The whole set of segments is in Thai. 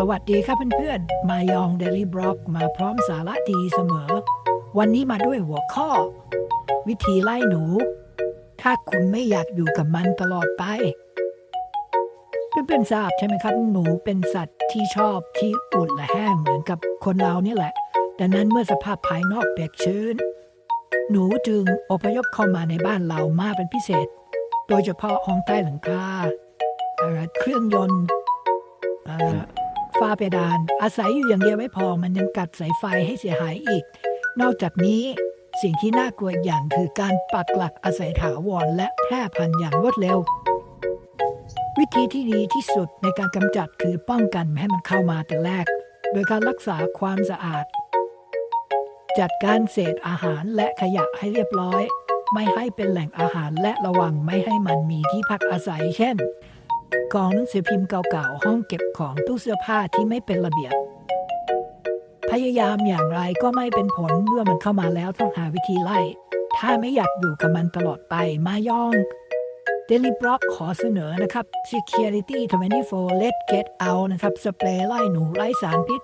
สวัสดีครับเพื่อนๆ มายองเดลี่บล็อกมาพร้อมสาระดีเสมอ วันนี้มาด้วยหัวข้อ วิธีไล่หนู ถ้าคุณไม่อยากอยู่กับมันตลอดไป เพื่อนๆทราบใช่ไหมครับ หนูเป็นสัตว์ที่ชอบที่อุ่นและแห้งเหมือนกับคนเรานี่แหละ ดังนั้นเมื่อสภาพภายนอกเปียกชื้น หนูจึงอพยพเข้ามาในบ้านเรามากเป็นพิเศษ โดยเฉพาะห้องใต้หลังคาเครื่องยนต์อ่อ ฝ้าเพดาน อาศัยอยู่อย่างเดียวไม่พอมันยังกัดสายไฟให้เสียหายอีก นอกจากนี้สิ่งที่น่ากลัวอีกอย่างคือการปักหลักอาศัยถาวรและแพร่พันธุ์อย่างรวดเร็ว วิธีที่ดีที่สุดในการกำจัดคือป้องกันไม่ให้มันเข้ามาแต่แรก โดยการรักษาความสะอาด จัดการเศษอาหารและขยะให้เรียบร้อย ไม่ให้เป็นแหล่งอาหารและระวังไม่ให้มันมีที่พักอาศัย เช่น กองหนังสือพิมพ์เก่าๆ ห้องเก็บของตู้เสื้อผ้าที่ไม่เป็นระเบียบ พยายามอย่างไรก็ไม่เป็นผลเมื่อมันเข้ามาแล้วต้องหาวิธีไล่ ถ้าไม่อยากอยู่กับมันตลอดไปมาย่อง Daily Block ขอเสนอนะครับ Security 24 Let Get Out นะครับ สเปรย์ไล่หนูไร้สารพิษ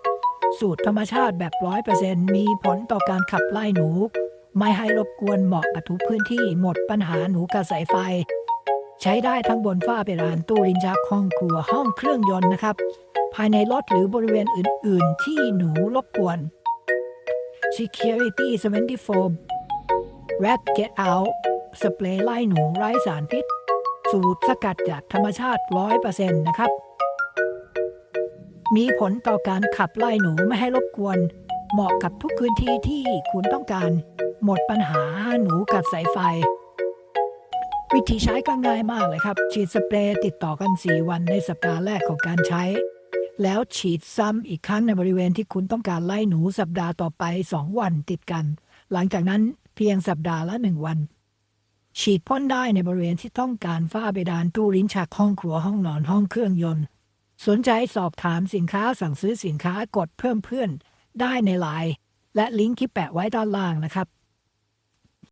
สูตรธรรมชาติแบบ 100%มีผลต่อการขับไล่หนู ไม่ให้รบกวนเหมาะกับทุกพื้นที่หมดปัญหาหนูกระสายไฟ ใช้ได้ทั้งบนฝ้าเพดานตู้ลิ้นชักห้องครัวห้องเครื่องยนต์นะครับ ภายในรถหรือบริเวณอื่น ๆ ที่หนูรบกวน Security 24 Rat Get Out สเปรย์ไล่หนูไร้สารพิษ สูตรสกัดจากธรรมชาติ 100%นะครับ มีผลต่อการขับไล่หนูไม่ให้รบกวน เหมาะกับทุกพื้นที่ที่คุณต้องการ หมดปัญหาหนูกัดสายไฟ วิธีใช้ก็ง่ายมากเลยครับ ฉีดสเปรย์ติดต่อกัน 4 วันในสัปดาห์แรกของการใช้ แล้วฉีดซ้ำอีกครั้งในบริเวณที่คุณต้องการไล่หนูสัปดาห์ต่อไป 2 วันติดกัน หลังจากนั้นเพียงสัปดาห์ละ 1 วัน ฉีดพ่นได้ในบริเวณที่ต้องการฝ้าเพดานตู้ลิ้นชักห้องครัวห้องนอนห้องเครื่องยนต์ สนใจสอบถามสินค้าสั่งซื้อสินค้ากดเพิ่มเพื่อนได้ในไลน์และลิงก์ที่แปะไว้ด้านล่างนะครับ